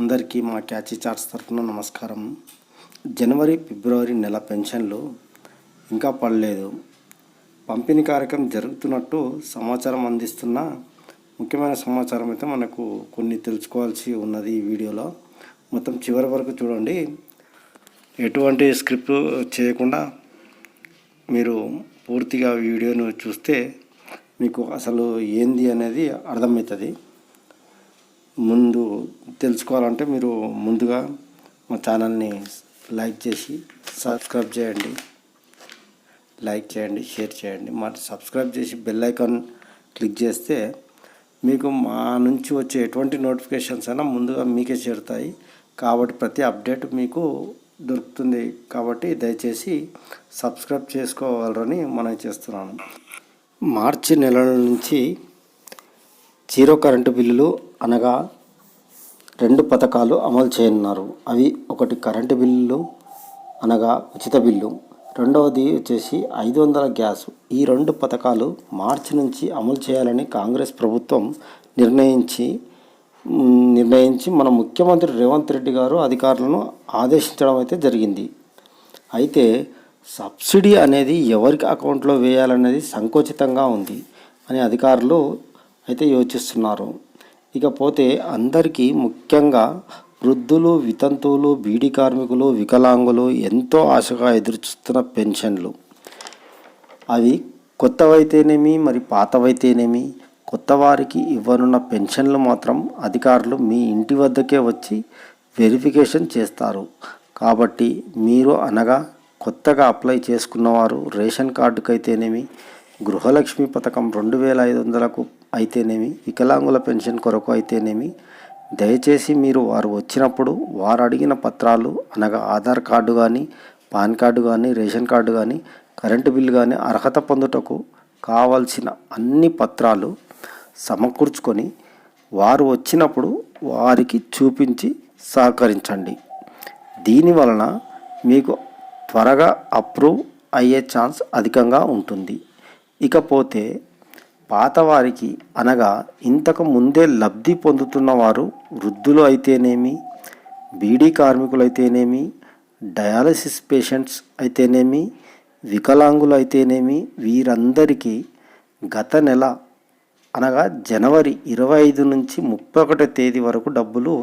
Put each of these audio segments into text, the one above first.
అందరికీ మా catchy charts తరఫున నమస్కారం. జనవరి ఫిబ్రవరి నెల పెన్షన్లు ఇంకా పడలేదు. పంపిణీ కార్యక్రమం జరుగుతున్నట్టు సమాచారం అందిస్తున్న ముఖ్యమైన సమాచారం అయితే మనకు కొన్ని తెలుసుకోవాల్సి ఉన్నది ఈ వీడియోలో. మొత్తం చివరి వరకు చూడండి. ఎటువంటి స్క్రిప్ట్ చేయకుండా మీరు పూర్తిగా వీడియోను చూస్తే మీకు అసలు ఏంది అనేది అర్థమవుతుంది. ముందు తెలుసుకోవాలంటే మీరు ముందుగా మా ఛానల్ని లైక్ చేసి సబ్స్క్రైబ్ చేయండి. లైక్ చేయండి షేర్ చేయండి. మా సబ్స్క్రైబ్ చేసి బెల్ ఐకాన్ క్లిక్ చేస్తే మీకు మా నుంచి వచ్చే ఎటువంటి నోటిఫికేషన్స్ అయినా ముందుగా మీకే చేరుతాయి. కాబట్టి ప్రతి అప్డేట్ మీకు దొరుకుతుంది. కాబట్టి దయచేసి సబ్స్క్రైబ్ చేసుకోవాలని మనం చేస్తున్నాను. మార్చి నెల నుంచి జీరో కరెంటు బిల్లులు అనగా రెండు పథకాలు అమలు చేయనున్నారు. అవి ఒకటి కరెంటు బిల్లు అనగా ఉచిత బిల్లు. రెండవది వచ్చేసి ఐదు వందల గ్యాస్. ఈ రెండు పథకాలు మార్చి నుంచి అమలు చేయాలని కాంగ్రెస్ ప్రభుత్వం నిర్ణయించి నిర్ణయించి మన ముఖ్యమంత్రి రేవంత్ రెడ్డి గారు అధికారులను ఆదేశించడం అయితే జరిగింది. అయితే సబ్సిడీ అనేది ఎవరికి అకౌంట్లో వేయాలనేది సంకోచితంగా ఉంది అని అధికారులు అయితే యోచిస్తున్నారు. ఇకపోతే అందరికీ ముఖ్యంగా వృద్ధులు వితంతువులు బీడీ కార్మికులు వికలాంగులు ఎంతో ఆశగా ఎదురుచూస్తున్న పెన్షన్లు. అవి కొత్తవైతేనేమి మరి పాతవైతేనేమి? కొత్త వారికి ఇవ్వనున్న పెన్షన్లు మాత్రం అధికారులు మీ ఇంటి వద్దకే వచ్చి వెరిఫికేషన్ చేస్తారు. కాబట్టి మీరు అనగా కొత్తగా అప్లై చేసుకున్నవారు రేషన్ కార్డుకైతేనేమి? గృహలక్ష్మి పథకం రెండు వేల ఐదు వందలకు అయితేనేమి వికలాంగుల పెన్షన్ కొరకు అయితేనేమి దయచేసి మీరు వారు వచ్చినప్పుడు వారు అడిగిన పత్రాలు అనగా ఆధార్ కార్డు కానీ పాన్ కార్డు కానీ రేషన్ కార్డు కానీ కరెంటు బిల్లు కానీ అర్హత పొందుటకు కావాల్సిన అన్ని పత్రాలు సమకూర్చుకొని వారు వచ్చినప్పుడు వారికి చూపించి సహకరించండి. దీని వలన మీకు త్వరగా అప్రూవ్ అయ్యే ఛాన్స్ అధికంగా ఉంటుంది. ఇకపోతే పాతవారికి అనగా ఇంతకు ముందే లబ్ధి పొందుతున్న వారు వృద్ధులు అయితేనేమి బీడీ కార్మికులు అయితేనేమి డయాలసిస్ పేషెంట్స్ అయితేనేమి వికలాంగులు అయితేనేమి వీరందరికీ గత నెల అనగా జనవరి ఇరవై ఐదు నుంచి ముప్పై ఒకటో తేదీ వరకు డబ్బులు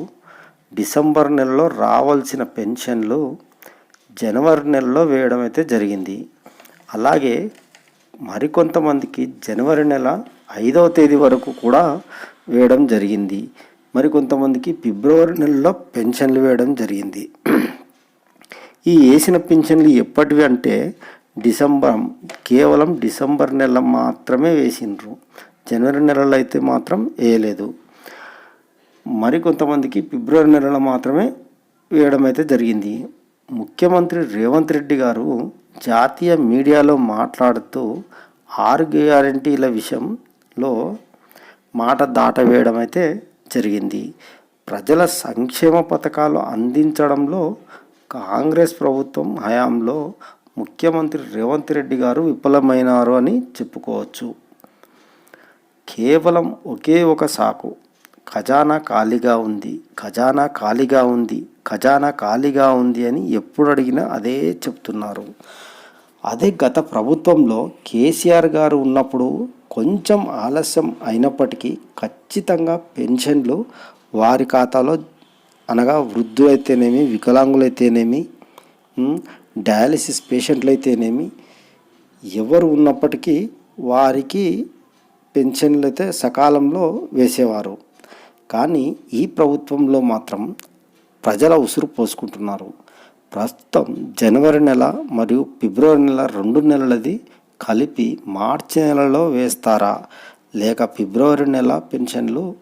డిసెంబర్ నెలలో రావాల్సిన పెన్షన్లు జనవరి నెలలో వేయడం అయితే జరిగింది. అలాగే మరికొంతమందికి జనవరి నెల ఐదవ తేదీ వరకు కూడా వేయడం జరిగింది. మరికొంతమందికి ఫిబ్రవరి నెలలో పెన్షన్లు వేయడం జరిగింది. ఈ వేసిన పెన్షన్లు ఎప్పటివి అంటే డిసెంబర్ కేవలం డిసెంబర్ నెల మాత్రమే వేసిండ్రు. జనవరి నెలలో అయితే మాత్రం వేయలేదు. మరికొంతమందికి ఫిబ్రవరి నెలలో మాత్రమే వేయడం అయితే జరిగింది. ముఖ్యమంత్రి రేవంత్ రెడ్డి గారు జాతీయ మీడియాలో మాట్లాడుతూ ఆరు గ్యారంటీల విషయంలో మాట దాటవేయడం అయితే జరిగింది. ప్రజల సంక్షేమ పథకాలు అందించడంలో కాంగ్రెస్ ప్రభుత్వం హయాంలో ముఖ్యమంత్రి రేవంత్ రెడ్డి గారు విఫలమైనారు అని చెప్పుకోవచ్చు. కేవలం ఒకే ఒక సాకు. ఖజానా ఖాళీగా ఉంది. ఖజానా ఖాళీగా ఉంది. ఖజానా ఖాళీగా ఉంది అని ఎప్పుడు అడిగినా అదే చెప్తున్నారు. అదే గత ప్రభుత్వంలో కేసీఆర్ గారు ఉన్నప్పుడు కొంచెం ఆలస్యం అయినప్పటికీ ఖచ్చితంగా పెన్షన్లు వారి ఖాతాలో అనగా వృద్ధులైతేనేమి వికలాంగులైతేనేమి వికలాంగులు అయితేనేమి డయాలసిస్ పేషెంట్లు అయితేనేమి ఎవరు ఉన్నప్పటికీ వారికి పెన్షన్లు అయితే సకాలంలో వేసేవారు. కానీ ఈ ప్రభుత్వంలో మాత్రం ప్రజల ఉసురు పోసుకుంటున్నారు. ప్రస్తుతం జనవరి నెల మరియు ఫిబ్రవరి నెల రెండు నెలలది కలిపి మార్చి నెలలో వేస్తారా? లేక ఫిబ్రవరి నెల పెన్షన్లు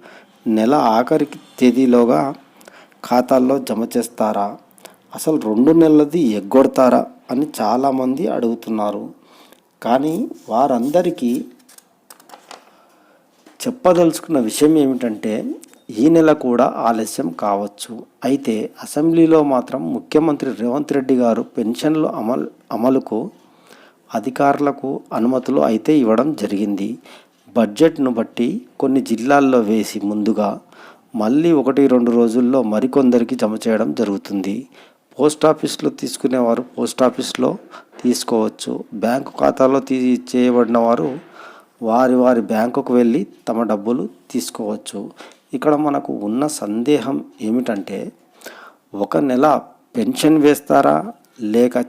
నెల ఆఖరి తేదీలోగా ఖాతాల్లో జమ చేస్తారా? అసలు రెండు నెలలది ఎగ్గొడతారా? అని చాలామంది అడుగుతున్నారు. కానీ వారందరికీ చెప్పదలుచుకున్న విషయం ఏమిటంటే ఈ నెల కూడా ఆలస్యం కావచ్చు. అయితే అసెంబ్లీలో మాత్రం ముఖ్యమంత్రి రేవంత్ రెడ్డి గారు పెన్షన్లు అమలు అమలుకు అధికారులకు అనుమతులు అయితే ఇవ్వడం జరిగింది. బడ్జెట్ను బట్టి కొన్ని జిల్లాల్లో వేసి ముందుగా మళ్ళీ ఒకటి రెండు రోజుల్లో మరికొందరికి జమ చేయడం జరుగుతుంది. పోస్ట్ ఆఫీస్లో తీసుకునేవారు పోస్ట్ ఆఫీస్లో తీసుకోవచ్చు. బ్యాంకు ఖాతాలో తీ చేయబడిన వారు వారి వారి బ్యాంకుకు వెళ్ళి తమ డబ్బులు తీసుకోవచ్చు. ఇక్కడ మనకు ఉన్న సందేహం ఏమిటంటే ఒక నెల పెన్షన్ వేస్తారా? లేక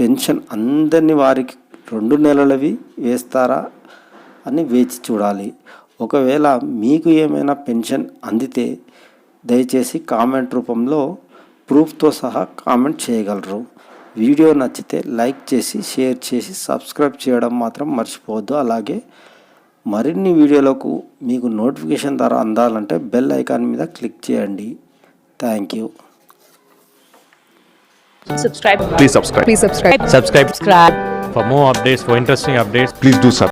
పెన్షన్ అందని వారికి రెండు నెలలవి వేస్తారా? అని వేచి చూడాలి. ఒకవేళ మీకు ఏమైనా పెన్షన్ అందితే దయచేసి కామెంట్ రూపంలో ప్రూఫ్తో సహా కామెంట్ చేయగలరు. వీడియో నచ్చితే లైక్ చేసి షేర్ చేసి సబ్స్క్రైబ్ చేయడం మాత్రం మర్చిపోవద్దు. అలాగే మరిన్ని వీడియోలకు మీకు నోటిఫికేషన్ ద్వారా అందాలంటే బెల్ ఐకాన్ మీద క్లిక్ చేయండి thank you subscribe Please subscribe. please subscribe Subscribe subscribe for more updates, for interesting updates. Please do subscribe.